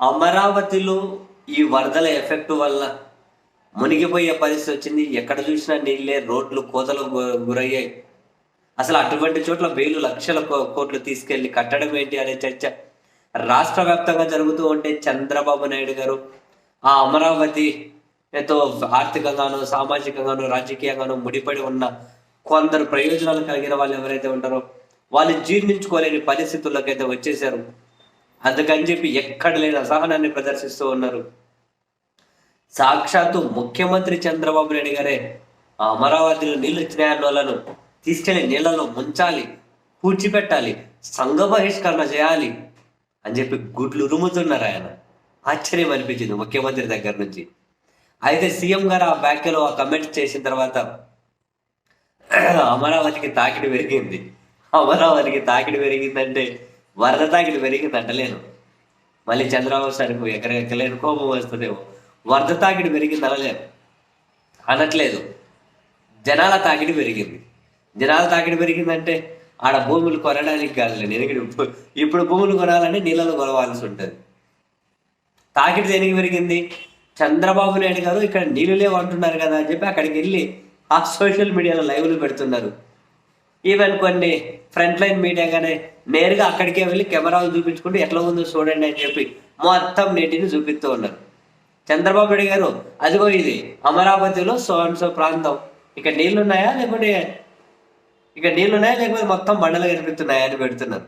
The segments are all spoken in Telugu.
అమరావతిలో ఈ వరదల ఎఫెక్ట్ వల్ల మునిగిపోయే పరిస్థితి వచ్చింది. ఎక్కడ చూసినా నీళ్ళే రోడ్లు కోతలు గు- గురయ్యాయి. అసలు అటువంటి చోట్ల వేలు లక్షల కో- కోట్లు తీసుకెళ్ళి కట్టడం ఏంటి అనే చర్చ రాష్ట్ర వ్యాప్తంగా జరుగుతూ ఉంటే చంద్రబాబు నాయుడు గారు ఆ అమరావతి ఎంతో ఆర్థికంగాను సామాజికంగాను రాజకీయంగాను ముడిపడి ఉన్న కొందరు ప్రయోజనాలు కలిగిన వాళ్ళు ఎవరైతే ఉంటారో వాళ్ళు జీర్ణించుకోలేని పరిస్థితుల్లోకైతే వచ్చేసారు అందుకని చెప్పి ఎక్కడ లేని అసహనాన్ని ప్రదర్శిస్తూ ఉన్నారు. సాక్షాత్తు ముఖ్యమంత్రి చంద్రబాబు నాయుడు గారే ఆ అమరావతిలో నీళ్ళు వచ్చిన వాళ్ళను తీసుకెళ్ళి నీళ్ళలో ముంచాలి పూడ్చిపెట్టాలి సంఘ బహిష్కరణ చేయాలి అని చెప్పి గుడ్లు ఉరుముతున్నారు ఆయన. ఆశ్చర్యం అనిపించింది ముఖ్యమంత్రి దగ్గర నుంచి. అయితే సీఎం గారు ఆ వ్యాఖ్యలో ఆ కమెంట్ చేసిన తర్వాత అమరావతికి తాకిడి పెరిగింది. అమరావతికి తాకిడి పెరిగిందంటే వరద తాకిడి పెరిగి తట్టలేను మళ్ళీ చంద్రబాబు సార్కు ఎక్కడ ఎక్కలేని కోపం వస్తుందేమో. వరద తాకిడి పెరిగింది అనలేను అనట్లేదు. జనాల తాకిడి పెరిగింది. జనాల తాకిడి పెరిగిందంటే ఆడ భూములు కొనడానికి కాదులే. నేను ఇప్పుడు ఇప్పుడు భూములు కొనాలని నీళ్ళలో కొనవాల్సి ఉంటుంది. తాకిడి దేనికి పెరిగింది? చంద్రబాబు నాయుడు గారు ఇక్కడ నీళ్ళు లేవు అంటున్నారు కదా అని చెప్పి అక్కడికి వెళ్ళి ఆ సోషల్ మీడియాలో లైవ్లు పెడుతున్నారు. ఈవెన్ కొన్ని ఫ్రంట్ లైన్ మీడియా కానీ నేరుగా అక్కడికే వెళ్ళి కెమెరాలు చూపించుకుంటూ ఎట్లా ఉందో చూడండి అని చెప్పి మొత్తం నీటిని చూపిస్తూ ఉన్నారు. చంద్రబాబు నాయుడు గారు అదిగో ఇది అమరావతిలో సో అండ్ సో ప్రాంతం. ఇక నీళ్ళు ఉన్నాయా లేకుంటే ఇక నీళ్ళు ఉన్నాయా లేకపోతే మొత్తం బండలు కనిపిస్తున్నాయా అని పెడుతున్నారు.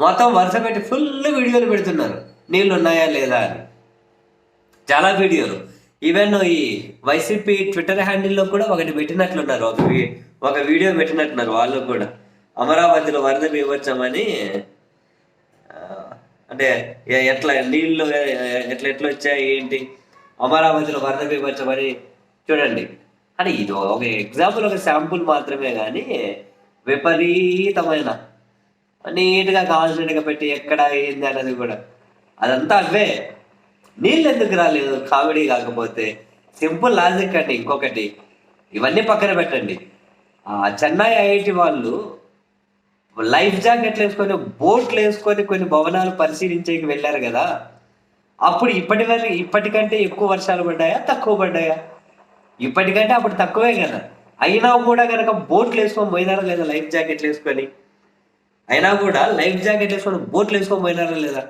మొత్తం వరుస పెట్టి ఫుల్ వీడియోలు పెడుతున్నారు. నీళ్ళు ఉన్నాయా లేదా అని. చాలా వీడియోలు. ఈవెన్ ఈ వైసీపీ ట్విట్టర్ హ్యాండిల్లో కూడా ఒకటి పెట్టినట్లున్నారు. ఒక ఒక వీడియో పెట్టినట్టున్నారు వాళ్ళు కూడా. అమరావతిలో వరద బీభత్సమని అంటే ఎట్లా నీళ్ళు ఎట్లా ఎట్లా వచ్చాయి ఏంటి? అమరావతిలో వరద బీభత్సమని చూడండి. అంటే ఇది ఒక ఎగ్జాంపుల్ ఒక శాంపుల్ మాత్రమే కానీ విపరీతమైన నీట్గా కావాల్సినట్టుగా పెట్టి ఎక్కడ ఏంది అన్నది కూడా. అదంతా అవే. నీళ్ళు ఎందుకు రాలేదు? కామెడీ కాకపోతే సింపుల్ లాజిక్ అండి ఇంకొకటి. ఇవన్నీ పక్కన పెట్టండి. చెన్నై ఐఐటి వాళ్ళు లైఫ్ జాకెట్లు వేసుకొని బోట్లు వేసుకొని కొన్ని భవనాలు పరిశీలించేకి వెళ్ళారు కదా. అప్పుడు ఇప్పటి వరకు ఇప్పటికంటే ఎక్కువ వర్షాలు పడ్డాయా తక్కువ పడ్డాయా? ఇప్పటికంటే అప్పుడు తక్కువే కదా. అయినా కూడా కనుక బోట్లు వేసుకొని పోయినారా లేదా లైఫ్ జాకెట్లు వేసుకొని? అయినా కూడా లైఫ్ జాకెట్ వేసుకొని బోట్లు వేసుకొని పోయినారా లేదా?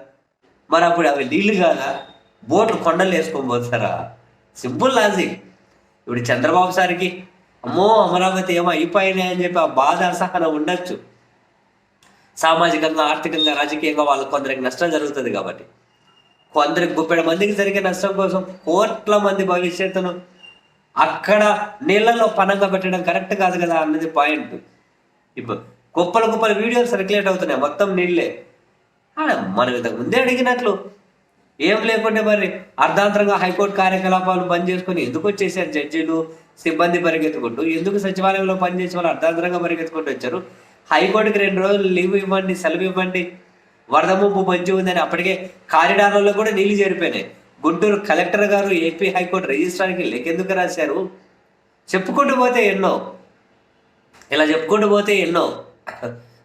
మరి అప్పుడు అవి నీళ్ళు కాదా? బోట్లు కొండలు వేసుకొని పోతారా? Simple logic. ఇప్పుడు చంద్రబాబు సార్కి అమ్మో అమరావతి ఏమో అయిపోయినాయి అని చెప్పి ఆ బాధ అసహనం ఉండొచ్చు. సామాజికంగా ఆర్థికంగా రాజకీయంగా వాళ్ళకి కొందరికి నష్టం జరుగుతుంది కాబట్టి. కొందరికి ముప్పై మందికి జరిగే నష్టం కోసం కోట్ల మంది భవిష్యత్తును అక్కడ నీళ్ళలో పనంగా పెట్టడం కరెక్ట్ కాదు కదా అన్నది పాయింట్. ఇప్పుడు గొప్పల గొప్పల వీడియోలు సర్క్యులేట్ అవుతున్నాయి మొత్తం నీళ్ళే. మనం ఇంతకు ముందే అడిగినట్లు ఏం లేకుంటే మరి అర్ధాంతరంగా హైకోర్టు కార్యకలాపాలు బంద్ చేసుకొని ఎందుకు వచ్చేసారు జడ్జీలు సిబ్బంది పరిగెత్తుకుంటూ? ఎందుకు సచివాలయంలో పనిచేసే వాళ్ళు అర్ధాంతరంగా పరిగెత్తుకుంటూ వచ్చారు? హైకోర్టుకి రెండు రోజులు లీవ్ ఇవ్వండి సెలవు ఇవ్వండి. వరద ముప్పు మంచి ఉందని అప్పటికే కారిడార్లలో కూడా నీళ్ళు చేరిపోయినాయి. గుంటూరు కలెక్టర్ గారు ఏపీ హైకోర్టు రిజిస్ట్రార్కి లెక్కెందుకు రాశారు? చెప్పుకుంటూ పోతే ఎన్నో. ఇలా చెప్పుకుంటూ పోతే ఎన్నో.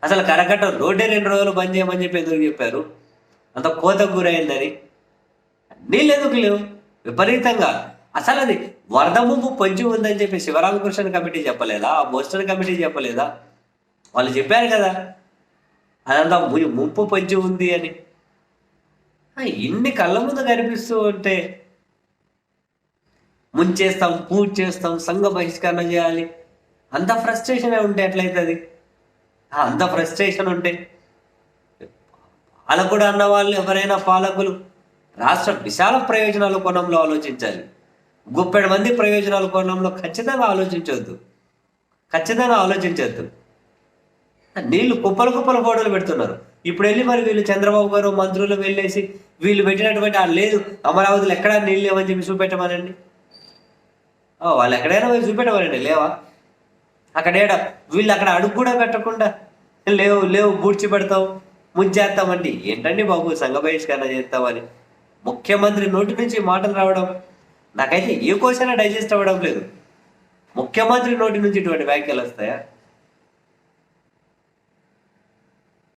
అసలు కరకట్ట రోడ్డే రెండు రోజులు బంద్ చేయమని చెప్పి ఎందుకు చెప్పారు? అంత కోతకు గురైందని. నీళ్ళు ఎందుకు లేవు? విపరీతంగా. అసలు అది వరద ముంపు పొంచి ఉందని చెప్పి శివరామకృష్ణ కమిటీ చెప్పలేదా? ఆ కమిటీ చెప్పలేదా? వాళ్ళు చెప్పారు కదా. అదంతా ముంపు పొంచి ఉంది అని. ఇన్ని కళ్ళ ముందు కనిపిస్తూ ఉంటే ముంచేస్తాం పూజ చేస్తాం సంఘ బహిష్కరణ చేయాలి. అంత ఫ్రస్ట్రేషన్ ఉంటే ఎట్లయితుంది? ఆ, అంత ఫ్రస్ట్రేషన్ ఉంటే. పాలకుడు అన్న వాళ్ళు ఎవరైనా పాలకులు రాష్ట్ర విశాల ప్రయోజనాల కోణంలో ఆలోచించాలి. గుప్పెడు మంది ప్రయోజనాల కోణంలో ఖచ్చితంగా ఆలోచించవద్దు ఖచ్చితంగా ఆలోచించవద్దు నీళ్ళు కుప్పలు కుప్పలు గోడలు పెడుతున్నారు. ఇప్పుడు వెళ్ళి మరి వీళ్ళు చంద్రబాబు గారు మంత్రులు వెళ్ళేసి వీళ్ళు పెట్టినటువంటి ఆ లేదు అమరావతిలో ఎక్కడా నీళ్ళు లేవని చెప్పి చూపెట్టమనండి. వాళ్ళు ఎక్కడైనా పోయి చూపెట్టమనండి. లేవా? అక్కడ ఏడ? వీళ్ళు అక్కడ అడుగు కూడా పెట్టకుండా లేవు లేవు బూడ్చి పెడతాం ముంచేస్తామండి. ఏంటండి బాబు సంఘ బహిష్కరణ చేస్తామని? ముఖ్యమంత్రి నోటి నుంచి మాటలు రావడం నాకైతే ఏ క్వశ్చన్ డైజెస్ట్ అవ్వడం లేదు. ముఖ్యమంత్రి నోటి నుంచి ఇటువంటి వ్యాఖ్యలు వస్తాయా?